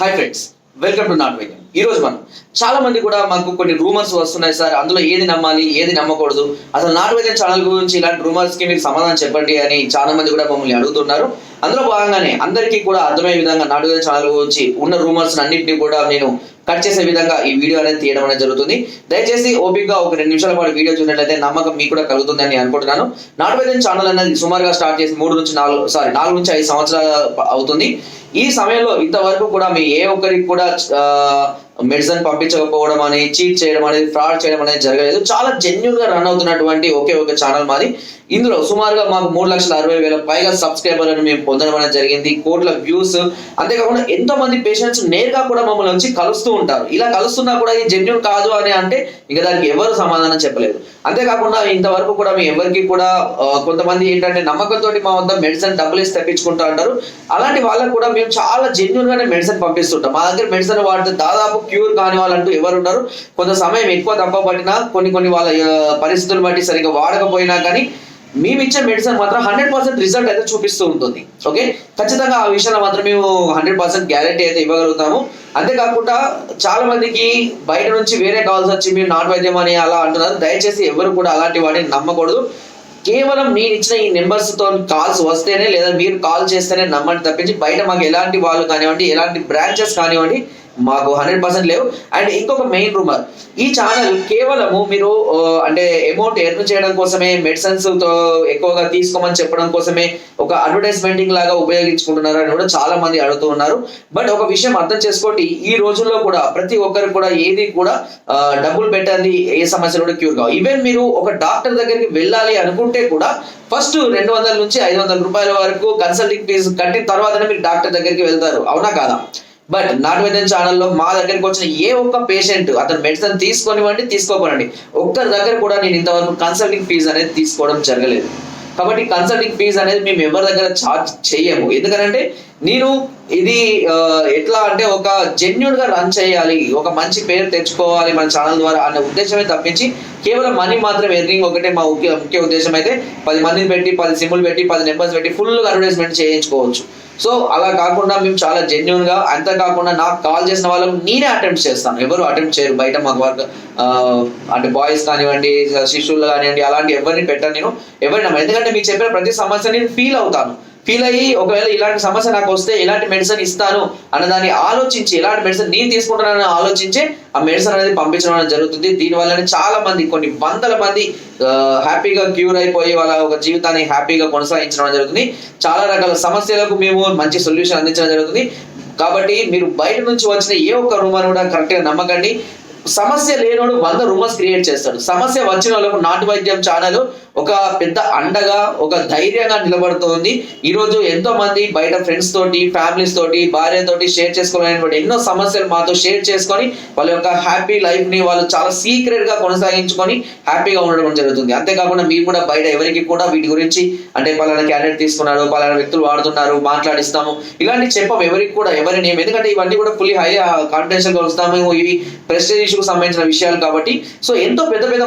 Hi friends welcome to not welcome ఈ రోజు మనం చాలా మంది కూడా మాకు కొన్ని రూమర్స్ వస్తున్నాయి సార్. అందులో ఏది నమ్మాలి ఏది నమ్మకూడదు? అసలు నాట్ వెల్కమ్ ఛానల్ గురించి ఇలాంటి రూమర్స్కి మీరు సమాధానం చెప్పండి అని చాలా మంది కూడా మమ్మల్ని అడుగుతున్నారు. అందులో భాగంగానే అందరికీ కూడా అర్థమయ్యే విధంగా నాటు ఛానల్ గురించి ఉన్న రూమర్స్ అన్నింటినీ కూడా నేను కట్ చేసే విధంగా ఈ వీడియో అనేది తీయడం అనేది జరుగుతుంది. దయచేసి ఓపిక్గా ఒక రెండు నిమిషాల పాటు వీడియో చూసినట్లయితే నమ్మకం మీకు కూడా కలుగుతుందని అనుకుంటున్నాను. నాటు ఛానల్ అనేది సుమారుగా స్టార్ట్ చేసి మూడు నుంచి నాలుగు సారీ నాలుగు నుంచి ఐదు సంవత్సరాలు అవుతుంది. ఈ సమయంలో ఇంతవరకు కూడా మీ ఏ ఒక్కరికి కూడా మెడిసిన్ పంపించకపోవడం అని చీట్ చేయడం అనేది ఫ్రాడ్ చేయడం అనేది జరగలేదు. చాలా జెన్యున్గా రన్ అవుతున్నటువంటి ఒకే ఒక ఛానల్ మాది. ఇందులో సుమారుగా మాకు మూడు లక్షల అరవై వేల పైగా సబ్స్క్రైబర్లను మేము పొందడం అనేది జరిగింది. కోట్ల వ్యూస్. అంతేకాకుండా ఎంతో మంది పేషెంట్స్ నేరుగా కూడా మమ్మల్ని వచ్చి కలుస్తూ ఉంటారు. ఇలా కలుస్తున్నా కూడా ఇది జెన్యున్ కాదు అని అంటే ఇంకా దానికి ఎవరు సమాధానం చెప్పలేదు. అంతేకాకుండా ఇంతవరకు కూడా మీ ఎవరికి కూడా కొంతమంది ఏంటంటే నమ్మకంతో మా వద్ద మెడిసిన్ డబ్బులు ఇసి తెప్పించుకుంటా అంటారు. అలాంటి వాళ్ళకు కూడా మేము చాలా జెన్యున్ గానే మెడిసిన్ పంపిస్తుంటాం. మా దగ్గర మెడిసిన్ వాడితే దాదాపు క్యూర్ కాని వాళ్ళంటూ ఎవరు ఉండరు కొంత సమయం ఎక్కువ తక్కువ పట్టినా కొన్ని కొన్ని వాళ్ళ పరిస్థితులు బట్టి సరిగ్గా వాడకపోయినా కానీ మేము ఇచ్చే మెడిసిన్ మాత్రం హండ్రెడ్ పర్సెంట్ రిజల్ట్ అయితే చూపిస్తూ ఉంటుంది. ఓకే? ఖచ్చితంగా ఆ విషయంలో మాత్రం మేము హండ్రెడ్ పర్సెంట్ గ్యారంటీ అయితే ఇవ్వగలుగుతాము. అంతేకాకుండా చాలా మందికి బయట నుంచి వేరే కాల్స్ వచ్చి మీరు నాన్ వైద్యం అని అలా అంటున్నారు. దయచేసి ఎవరు కూడా అలాంటి వాటిని నమ్మకూడదు. కేవలం మీరు ఇచ్చిన ఈ నెంబర్స్తో కాల్స్ వస్తేనే లేదా మీరు కాల్ చేస్తేనే నమ్మండి తప్పించి బయట మాకు ఎలాంటి వాళ్ళు కానివ్వండి ఎలాంటి బ్రాంచెస్ కానివ్వండి మాకు హండ్రెడ్ పర్సెంట్ లేవు. అండ్ ఇంకొక మెయిన్ రూమర్ ఈ ఛానల్ కేవలము మీరు అంటే అమౌంట్ ఎర్న్ చేయడం కోసమే మెడిసిన్స్తో ఎక్కువగా తీసుకోమని చెప్పడం కోసమే ఒక అడ్వర్టైజ్మెంటింగ్ లాగా ఉపయోగించుకుంటున్నారు అని కూడా చాలా మంది అడుగుతూ ఉన్నారు. బట్ ఒక విషయం అర్థం చేసుకోండి ఈ రోజుల్లో కూడా ప్రతి ఒక్కరు కూడా ఏది కూడా డబ్బులు పెట్టండి ఏ సమస్యలు కూడా క్యూర్ కావు. ఈవెన్ మీరు ఒక డాక్టర్ దగ్గరికి వెళ్ళాలి అనుకుంటే కూడా ఫస్ట్ రెండు వందల నుంచి ఐదు వందల రూపాయల వరకు కన్సల్టింగ్ ఫీజు కట్టిన తర్వాతనే మీరు డాక్టర్ దగ్గరికి వెళ్తారు. అవునా కాదా? బట్ నాట్ వైద్యం ఛానల్లో మా దగ్గరికి వచ్చిన ఏ ఒక్క పేషెంట్ అతను మెడిసిన్ తీసుకోనివ్వండి తీసుకోకండి ఒక్కరి దగ్గర కూడా నేను ఇంతవరకు కన్సల్టింగ్ ఫీజు అనేది తీసుకోవడం జరగలేదు. కాబట్టి కన్సల్టింగ్ ఫీజు అనేది మేము ఎవరి దగ్గర ఛార్జ్ చేయము. ఎందుకంటే నేను ఇది ఎట్లా అంటే ఒక జెన్యున్గా రన్ చేయాలి ఒక మంచి పేరు తెచ్చుకోవాలి మన ఛానల్ ద్వారా అనే ఉద్దేశమే తప్పించి కేవలం మనీ మాత్రం ఎర్నింగ్ ఒకటే మా ముఖ్య ముఖ్య ఉద్దేశం అయితే పది మందిని పెట్టి పది సిమ్లు పెట్టి పది నెంబర్స్ పెట్టి ఫుల్ అడ్వర్టైజ్మెంట్ చేయించుకోవచ్చు. సో అలా కాకుండా మేము చాలా జెన్యున్గా అంతేకాకుండా నాకు కాల్ చేసిన వాళ్ళకు నేనే అటెంప్ట్ చేస్తాను. ఎవరు అటెంప్ట్ చేయరు. బయట మాకు వర్క్ అంటే బాయ్స్ కానివ్వండి శిష్యులు కానివ్వండి అలాంటి ఎవరిని పెట్టాను నేను. ఎవరిని ఎందుకంటే మీకు చెప్పిన ప్రతి సమస్య నేను ఫీల్ అవుతాను. ఫీల్ అయ్యి ఒకవేళ ఇలాంటి సమస్య నాకు వస్తే ఎలాంటి మెడిసిన్ ఇస్తాను అన్నదాన్ని ఆలోచించి ఎలాంటి మెడిసిన్ నేను తీసుకుంటానని ఆలోచించే ఆ మెడిసిన్ అనేది పంపించడం అనేది జరుగుతుంది. దీని వల్లనే చాలా మంది కొన్ని వందల మంది హ్యాపీగా క్యూర్ అయిపోయి వాళ్ళ ఒక జీవితాన్ని హ్యాపీగా కొనసాగించడం జరుగుతుంది. చాలా రకాల సమస్యలకు మేము మంచి సొల్యూషన్ అందించడం జరుగుతుంది. కాబట్టి మీరు బయట నుంచి వచ్చిన ఏ ఒక్క రూమర్ కూడా కరెక్ట్గా నమ్మకండి. సమస్య లేనోడు వంద రూమర్స్ క్రియేట్ చేస్తాడు. సమస్య వచ్చిన వాళ్ళకు నాటు వైద్యం ఛానల్ ఒక పెద్ద అండగా ఒక ధైర్యంగా నిలబడుతోంది. ఈ రోజు ఎంతో మంది బయట ఫ్రెండ్స్ తోటి ఫ్యామిలీస్ తోటి భార్య తోటి షేర్ చేసుకోవాలనేటువంటి ఎన్నో సమస్యలు మాతో షేర్ చేసుకొని వాళ్ళ యొక్క హ్యాపీ లైఫ్ని వాళ్ళు చాలా సీక్రెట్గా కొనసాగించుకొని హ్యాపీగా ఉండడం జరుగుతుంది. అంతేకాకుండా మీరు కూడా బయట ఎవరికి కూడా వీటి గురించి అంటే పలానా క్యాండిడేట్ తీసుకున్నారు పలానా వ్యక్తులు వాడుతున్నారు మాట్లాడిస్తాము ఇలాంటి చెప్పం ఎవరికి కూడా ఎవరి నేమ్ ఎందుకంటే ఇవన్నీ కూడా ఫుల్లీ హై కాన్ఫిడెన్షియల్గా వస్తాము. ఇవి ప్రెస్టేజ్ ఇష్యూకి సంబంధించిన విషయాలు కాబట్టి. సో ఎంతో పెద్ద పెద్ద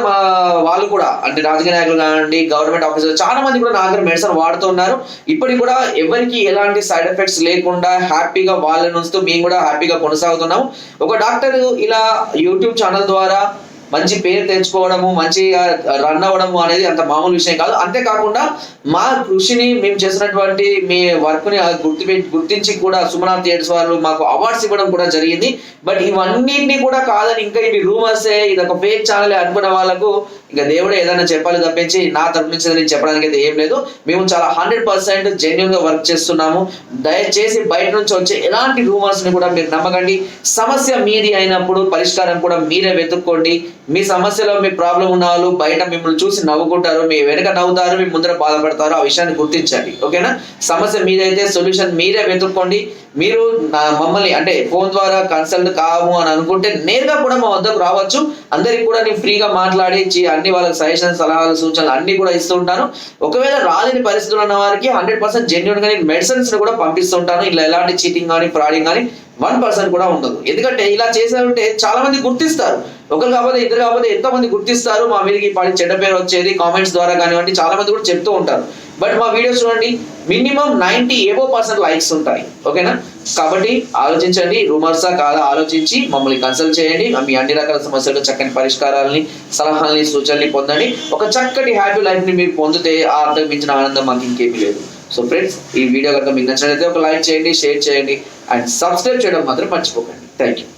వాళ్ళు కూడా అంటే రాజకీయ నాయకులు కానివ్వండి గవర్నమెంట్ ఆఫీసర్ చాలా మంది కూడా నా దగ్గర మెడిసిన్ వాడుతున్నారు ఇప్పటికి కూడా ఎవరికి ఎలాంటి సైడ్ ఎఫెక్ట్స్ లేకుండా హ్యాపీగా వాళ్ళని ఉంచుతూ మేము కూడా హ్యాపీగా కొనసాగుతున్నాము. ఒక డాక్టర్ ఇలా యూట్యూబ్ ఛానల్ ద్వారా మంచి పేరు తెచ్చుకోవడము మంచిగా రన్ అవ్వడము అనేది అంత మామూలు విషయం కాదు. అంతేకాకుండా మా కృషిని మేము చేసినటువంటి మీ వర్క్ని గుర్తు గుర్తించి కూడా సుమనాథ్ థియేటర్స్ వారు మాకు అవార్డ్స్ ఇవ్వడం కూడా జరిగింది. బట్ ఇవన్నింటినీ కూడా కాదని ఇంకా ఇవి రూమర్సే ఇది ఒక ఫేక్ ఛానల్ అనుకున్న వాళ్ళకు ఇంకా దేవుడే ఏదైనా చెప్పాలి తప్పించి నా తప్పించింది నేను చెప్పడానికి అయితే ఏం లేదు. మేము చాలా హండ్రెడ్ పర్సెంట్ జెన్యున్గా వర్క్ చేస్తున్నాము. దయచేసి బయట నుంచి వచ్చే ఎలాంటి రూమర్స్ని కూడా మీరు నమ్మకండి. సమస్య మీది అయినప్పుడు పరిష్కారం కూడా మీరే వెతుక్కోండి. మీ సమస్యలో మీ ప్రాబ్లం ఉన్న వాళ్ళు బయట మిమ్మల్ని చూసి నవ్వుకుంటారు. మీ వెనుక నవ్వుతారు మీ ముందర బాధపడతారు ఆ విషయాన్ని గుర్తించండి. ఓకేనా? సమస్య మీదైతే సొల్యూషన్ మీరే వెతుక్కోండి. మీరు నా- మమ్మల్ని అంటే ఫోన్ ద్వారా కన్సల్ట్ కాము అని అనుకుంటే నేరుగా కూడా మా వద్దకు రావచ్చు. అందరికి కూడా నేను ఫ్రీగా మాట్లాడి అన్ని వాళ్ళకి సజెషన్ సలహాలు సూచనలు అన్ని కూడా ఇస్తూ ఉంటాను ఒకవేళ రాలేని పరిస్థితులు ఉన్న వారికి హండ్రెడ్ పర్సెంట్ జెన్యున్గా నేను మెడిసిన్స్ కూడా పంపిస్తుంటాను ఇలా ఎలాంటి చీటింగ్ కానీ ఫ్రాడింగ్ కానీ వన్ పర్సెంట్ కూడా ఉండదు. ఎందుకంటే ఇలా చేశారంటే చాలా మంది గుర్తిస్తారు. ఒకరు కాకపోతే ఇద్దరు కాకపోతే ఎంతో మంది గుర్తిస్తారు. మా మీదకి పాడి చెడ్డ పేరు వచ్చేది. కామెంట్స్ ద్వారా కానివ్వండి చాలా మంది కూడా చెప్తూ ఉంటారు. బట్ మా వీడియోస్ చూడండి మినిమం నైంటీ ఏవో పర్సెంట్ లైక్స్ ఉంటాయి. ఓకేనా? కాబట్టి ఆలోచించండి రూమర్సా కాదా ఆలోచించి మమ్మల్ని కన్సల్ట్ చేయండి. మీ అన్ని రకాల సమస్యలకు చక్కని పరిష్కారాలని సలహాలని సూచనని పొందండి. ఒక చక్కటి హ్యాపీ లైఫ్ని మీరు పొందితే ఆ అంతకు మించిన ఆనందం మాకు ఇంకేమీ లేదు. సో ఫ్రెండ్స్ ఈ వీడియో కనుక మీకు నచ్చినట్లయితే ఒక లైక్ చేయండి షేర్ చేయండి అండ్ సబ్స్క్రైబ్ చేయడం మాత్రం మర్చిపోకండి. Thank you